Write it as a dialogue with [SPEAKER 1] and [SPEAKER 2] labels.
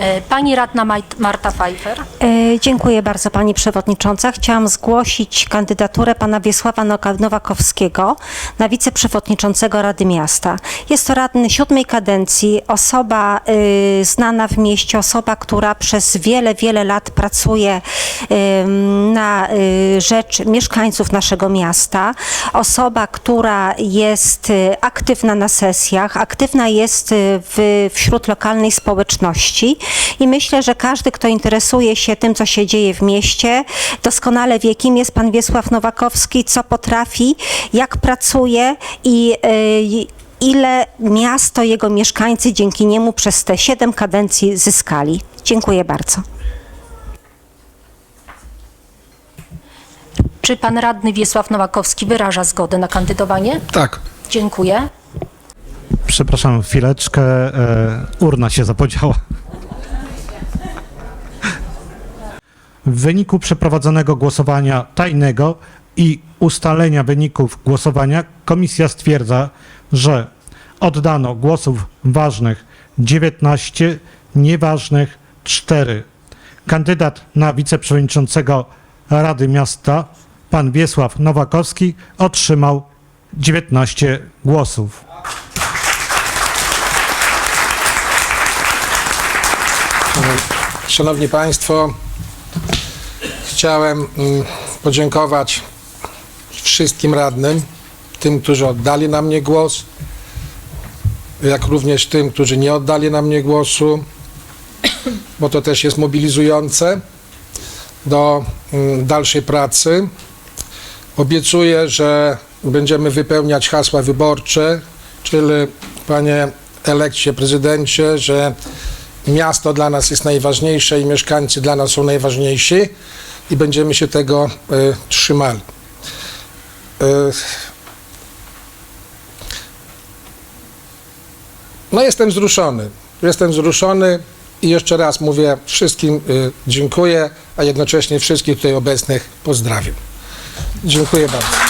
[SPEAKER 1] E, Pani radna Marta Pfeiffer.
[SPEAKER 2] E, Dziękuję bardzo Pani Przewodnicząca. Chciałam zgłosić kandydaturę Pana Wiesława Nowakowskiego na wiceprzewodniczącego Rady Miasta. Jest to radny siódmej kadencji, osoba y, znana w mieście, osoba, która przez wiele, wiele lat pracuje na y, rzecz mieszkańców naszego miasta. Osoba, która jest y, aktywna na sesjach, aktywna jest w, wśród lokalnej społeczności i myślę, że każdy, kto interesuje się tym, co się dzieje w mieście, doskonale wie, kim jest pan Wiesław Nowakowski, co potrafi, jak pracuje i y, ile miasto, jego mieszkańcy dzięki niemu przez te siedem kadencji zyskali. Dziękuję bardzo.
[SPEAKER 1] Czy pan radny Wiesław Nowakowski wyraża zgodę na kandydowanie?
[SPEAKER 3] Tak.
[SPEAKER 1] Dziękuję.
[SPEAKER 4] Przepraszam, chwileczkę. E, urna się zapodziała. W wyniku przeprowadzonego głosowania tajnego i ustalenia wyników głosowania komisja stwierdza, że oddano głosów ważnych 19, nieważnych 4. Kandydat na wiceprzewodniczącego Rady Miasta, pan Wiesław Nowakowski, otrzymał 19 głosów.
[SPEAKER 3] Szanowni Państwo, chciałem mm, podziękować wszystkim radnym, tym, którzy oddali na mnie głos, jak również tym, którzy nie oddali na mnie głosu, bo to też jest mobilizujące do mm, dalszej pracy. Obiecuję, że będziemy wypełniać hasła wyborcze, czyli panie elekcie prezydencie, że miasto dla nas jest najważniejsze i mieszkańcy dla nas są najważniejsi i będziemy się tego y, trzymali. Y, no jestem wzruszony. Jestem wzruszony i jeszcze raz mówię wszystkim y, dziękuję, a jednocześnie wszystkich tutaj obecnych pozdrawiam. Dziękuję bardzo.